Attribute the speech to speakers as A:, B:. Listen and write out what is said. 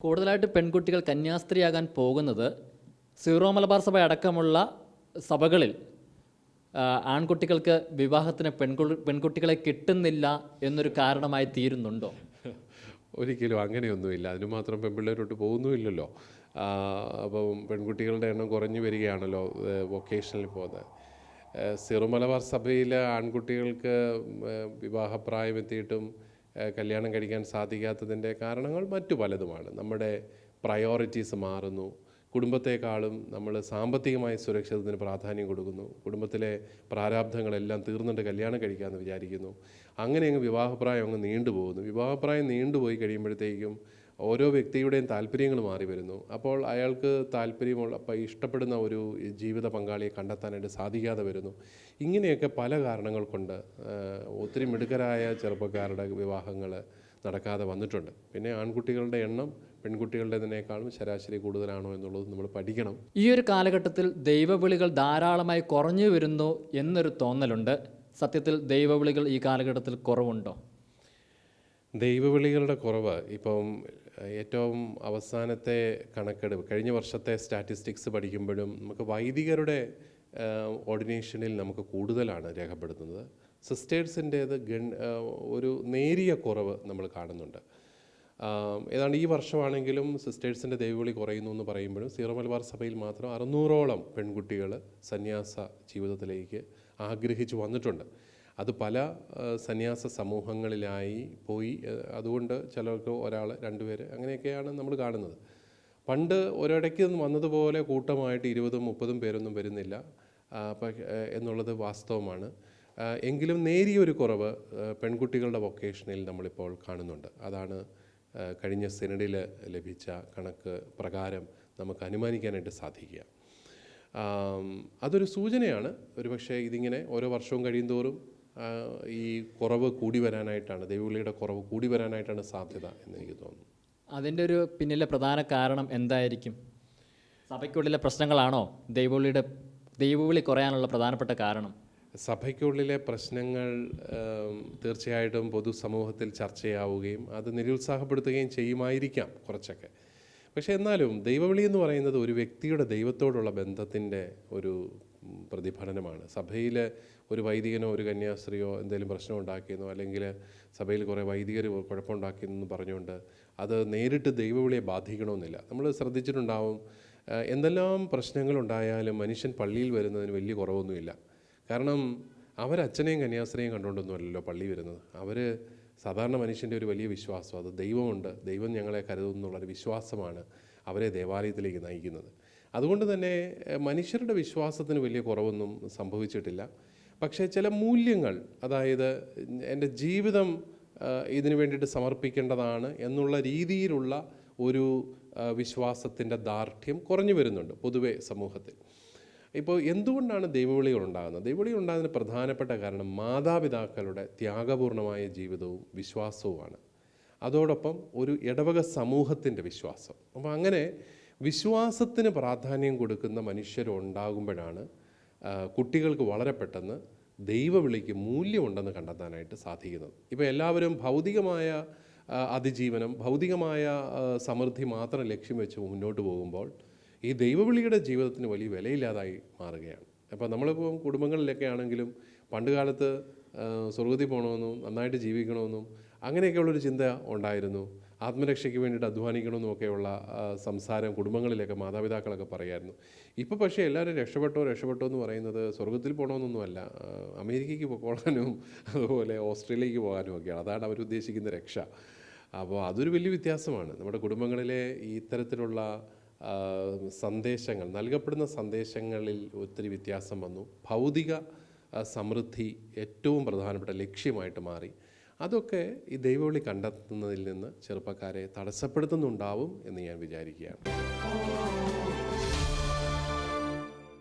A: കൂടുതലായിട്ട് പെൺകുട്ടികൾ കന്യാസ്ത്രീയാകാൻ പോകുന്നത് സീറോ മലബാർ സഭ അടക്കമുള്ള സഭകളിൽ ആൺകുട്ടികൾക്ക് വിവാഹത്തിന് പെൺകു പെൺകുട്ടികളെ കിട്ടുന്നില്ല എന്നൊരു കാരണമായി തീരുന്നുണ്ടോ?
B: ഒരിക്കലും അങ്ങനെയൊന്നുമില്ല. അതിന് മാത്രം പെൺപിള്ളേരോട്ട് പോകുന്നുമില്ലല്ലോ. അപ്പം പെൺകുട്ടികളുടെ എണ്ണം കുറഞ്ഞു വരികയാണല്ലോ വൊക്കേഷനിൽ പോകുന്നത്. സിറുമലബാർ സിറോ മലബാർ സഭയിലെ ആൺകുട്ടികൾക്ക് ഏഹ് വിവാഹപ്രായം എത്തിയിട്ടും ഏഹ് കല്യാണം കഴിക്കാൻ സാധിക്കാത്തതിന്റെ കാരണങ്ങൾ മറ്റു പലതുമാണ്. നമ്മുടെ പ്രയോറിറ്റീസ് മാറുന്നു. കുടുംബത്തെക്കാളും നമ്മൾ സാമ്പത്തികമായ സുരക്ഷിതത്തിന് പ്രാധാന്യം കൊടുക്കുന്നു. കുടുംബത്തിലെ പ്രാരാബ്ധങ്ങളെല്ലാം തീർന്നിട്ട് കല്യാണം കഴിക്കാമെന്ന് വിചാരിക്കുന്നു. അങ്ങനെ അങ്ങ് വിവാഹപ്രായം അങ്ങ് നീണ്ടുപോകുന്നു. വിവാഹപ്രായം നീണ്ടുപോയി കഴിയുമ്പോഴത്തേക്കും ഓരോ വ്യക്തിയുടെയും താല്പര്യങ്ങൾ മാറി വരുന്നു. അപ്പോൾ അയാൾക്ക് താല്പര്യമുള്ള അപ്പോൾ ഇഷ്ടപ്പെടുന്ന ഒരു ജീവിത പങ്കാളിയെ കണ്ടെത്താനായിട്ട് സാധിക്കാതെ വരുന്നു. ഇങ്ങനെയൊക്കെ പല കാരണങ്ങൾ കൊണ്ട് ഒത്തിരി മിടുക്കരായ ചെറുപ്പക്കാരുടെ വിവാഹങ്ങൾ നടക്കാതെ വന്നിട്ടുണ്ട്. പിന്നെ ആൺകുട്ടികളുടെ എണ്ണം പെൺകുട്ടികളുടേതിനേക്കാളും ശരാശരി കൂടുതലാണോ എന്നുള്ളത് നമ്മൾ പഠിക്കണം.
A: ഈ ഒരു കാലഘട്ടത്തിൽ ദൈവവിളികൾ ധാരാളമായി കുറഞ്ഞു വരുന്നു എന്നൊരു തോന്നലുണ്ട്. സത്യത്തിൽ ദൈവവിളികൾ ഈ കാലഘട്ടത്തിൽ കുറവുണ്ടോ?
B: ദൈവവിളികളുടെ കുറവ് ഇപ്പം ഏറ്റവും അവസാനത്തെ കണക്കെടുപ്പ് കഴിഞ്ഞ വർഷത്തെ സ്റ്റാറ്റിസ്റ്റിക്സ് പഠിക്കുമ്പോഴും നമുക്ക് വൈദികരുടെ ഓർഡിനേഷനിൽ നമുക്ക് കൂടുതലാണ് രേഖപ്പെടുത്തുന്നത്. സിസ്റ്റേഴ്സിന്റേത് ഗൺ ഒരു നേരിയ കുറവ് നമ്മൾ കാണുന്നുണ്ട്. ഏതാണ്ട് ഈ വർഷമാണെങ്കിലും സിസ്റ്റേഴ്സിന്റെ ദൈവവിളി കുറയുന്നു എന്ന് പറയുമ്പോഴും സീറോ മലബാർ സഭയിൽ മാത്രം അറുന്നൂറോളം പെൺകുട്ടികൾ സന്യാസ ജീവിതത്തിലേക്ക് ആഗ്രഹിച്ചു വന്നിട്ടുണ്ട്. അത് പല സന്യാസ സമൂഹങ്ങളിലായി പോയി അതുകൊണ്ട് ചിലർക്ക് ഒരാൾ രണ്ടുപേര് അങ്ങനെയൊക്കെയാണ് നമ്മൾ കാണുന്നത്. പണ്ട് ഒരിടയ്ക്ക് വന്നതുപോലെ കൂട്ടമായിട്ട് ഇരുപതും മുപ്പതും പേരൊന്നും വരുന്നില്ല എന്നുള്ളത് വാസ്തവമാണ്. എങ്കിലും നേരിയൊരു കുറവ് പെൺകുട്ടികളുടെ വൊക്കേഷനിൽ നമ്മളിപ്പോൾ കാണുന്നുണ്ട്. അതാണ് കഴിഞ്ഞ സെനഡിൽ ലഭിച്ച കണക്ക് പ്രകാരം നമുക്ക് അനുമാനിക്കാനായിട്ട് സാധിക്കുക. അതൊരു സൂചനയാണ്. ഒരുപക്ഷെ ഇതിങ്ങനെ ഓരോ വർഷവും കഴിയുന്തോറും ഈ കുറവ് കൂടി വരാനായിട്ടാണ് ദൈവവിളിയുടെ കുറവ് കൂടി വരാനായിട്ടാണ് സാധ്യത എന്ന് എനിക്ക് തോന്നുന്നു.
A: അതിന്റെ ഒരു പിന്നിലെ പ്രധാന കാരണം എന്തായിരിക്കും? സഭയ്ക്കുള്ളിലെ പ്രശ്നങ്ങളാണോ ദൈവവിളിയുടെ ദൈവവിളി കുറയാനുള്ള പ്രധാനപ്പെട്ട കാരണം?
B: സഭയ്ക്കുള്ളിലെ പ്രശ്നങ്ങൾ തീർച്ചയായിട്ടും പൊതുസമൂഹത്തിൽ ചർച്ചയാവുകയും അത് നിരുത്സാഹപ്പെടുത്തുകയും ചെയ്യുമായിരിക്കാം കുറച്ചൊക്കെ. പക്ഷേ എന്നാലും ദൈവവിളി എന്ന് പറയുന്നത് ഒരു വ്യക്തിയുടെ ദൈവത്തോടുള്ള ബന്ധത്തിന്റെ ഒരു പ്രതിഫലനമാണ്. സഭയിൽ ഒരു വൈദികനോ ഒരു കന്യാസ്ത്രീയോ എന്തെങ്കിലും പ്രശ്നം ഉണ്ടാക്കിയെന്നോ അല്ലെങ്കിൽ സഭയിൽ കുറേ വൈദികർ കുഴപ്പമുണ്ടാക്കിയെന്ന് പറഞ്ഞുകൊണ്ട് അത് നേരിട്ട് ദൈവവിളിയെ ബാധിക്കണമെന്നില്ല. നമ്മൾ ശ്രദ്ധിച്ചിട്ടുണ്ടാവും എന്തെല്ലാം പ്രശ്നങ്ങളുണ്ടായാലും മനുഷ്യൻ പള്ളിയിൽ വരുന്നതിന് വലിയ കുറവൊന്നുമില്ല. കാരണം അവരച്ഛനെയും കന്യാസ്ത്രീയും കണ്ടുകൊണ്ടൊന്നുമല്ലല്ലോ പള്ളി വരുന്നത്. അവർ സാധാരണ മനുഷ്യന്റെ ഒരു വലിയ വിശ്വാസം അത് ദൈവമുണ്ട് ദൈവം ഞങ്ങളെ കരുതുന്നുള്ളൊരു വിശ്വാസമാണ് അവരെ ദേവാലയത്തിലേക്ക് നയിക്കുന്നത്. അതുകൊണ്ട് തന്നെ മനുഷ്യരുടെ വിശ്വാസത്തിന് വലിയ കുറവൊന്നും സംഭവിച്ചിട്ടില്ല. പക്ഷേ ചില മൂല്യങ്ങൾ അതായത് എന്റെ ജീവിതം ഇതിനു വേണ്ടിയിട്ട് സമർപ്പിക്കേണ്ടതാണ് എന്നുള്ള രീതിയിലുള്ള ഒരു വിശ്വാസത്തിന്റെ ദാർഢ്യം കുറഞ്ഞു വരുന്നുണ്ട് പൊതുവേ സമൂഹത്തിൽ. ഇപ്പോൾ എന്തുകൊണ്ടാണ് ദൈവവിളികൾ ഉണ്ടാകുന്നത്? ദൈവവിളികൾ ഉണ്ടാകുന്നതിന് പ്രധാനപ്പെട്ട കാരണം മാതാപിതാക്കളുടെ ത്യാഗപൂർണമായ ജീവിതവും വിശ്വാസവുമാണ്. അതോടൊപ്പം ഒരു ഇടവക സമൂഹത്തിന്റെ വിശ്വാസം. അപ്പോൾ അങ്ങനെ വിശ്വാസത്തിന് പ്രാധാന്യം കൊടുക്കുന്ന മനുഷ്യരുണ്ടാകുമ്പോഴാണ് കുട്ടികൾക്ക് വളരെ പെട്ടെന്ന് ദൈവവിളിക്ക് മൂല്യമുണ്ടെന്ന് കണ്ടെത്താനായിട്ട് സാധിക്കുന്നത്. ഇപ്പോൾ എല്ലാവരും ഭൗതികമായ അതിജീവനം ഭൗതികമായ സമൃദ്ധി മാത്രം ലക്ഷ്യം വെച്ച് മുന്നോട്ട് പോകുമ്പോൾ ഈ ദൈവവിളിയുടെ ജീവിതത്തിന് വലിയ വിലയില്ലാതായി മാറുകയാണ്. അപ്പോൾ നമ്മളിപ്പോൾ കുടുംബങ്ങളിലൊക്കെ ആണെങ്കിലും പണ്ട് കാലത്ത് സ്വർഗത്തിൽ പോകണമെന്നും നന്നായിട്ട് ജീവിക്കണമെന്നും അങ്ങനെയൊക്കെയുള്ളൊരു ചിന്ത ഉണ്ടായിരുന്നു. ആത്മരക്ഷയ്ക്ക് വേണ്ടിയിട്ട് അധ്വാനിക്കണമെന്നൊക്കെയുള്ള സംസാരം കുടുംബങ്ങളിലൊക്കെ മാതാപിതാക്കളൊക്കെ പറയായിരുന്നു. ഇപ്പോൾ പക്ഷേ എല്ലാവരും രക്ഷപ്പെട്ടോ രക്ഷപ്പെട്ടോ എന്ന് പറയുന്നത് സ്വർഗത്തിൽ പോകണമെന്നൊന്നുമല്ല അമേരിക്കയ്ക്ക് പോകാനും അതുപോലെ ഓസ്ട്രേലിയക്ക് പോകാനും ഒക്കെയാണ് അതാണ് അവരുദ്ദേശിക്കുന്ന രക്ഷ. അപ്പോൾ അതൊരു വലിയ വ്യത്യാസമാണ്. നമ്മുടെ കുടുംബങ്ങളിലെ ഇത്തരത്തിലുള്ള സന്ദേശങ്ങൾ നൽകപ്പെടുന്ന സന്ദേശങ്ങളിൽ ഒത്തിരി വ്യത്യാസം വന്നു. ഭൗതിക സമൃദ്ധി ഏറ്റവും പ്രധാനപ്പെട്ട ലക്ഷ്യമായിട്ട് മാറി. അതൊക്കെ ഈ ദൈവവിളി കണ്ടെത്തുന്നതിൽ നിന്ന് ചെറുപ്പക്കാരെ തടസ്സപ്പെടുത്തുന്നുണ്ടാവും എന്ന് ഞാൻ വിചാരിക്കുകയാണ്.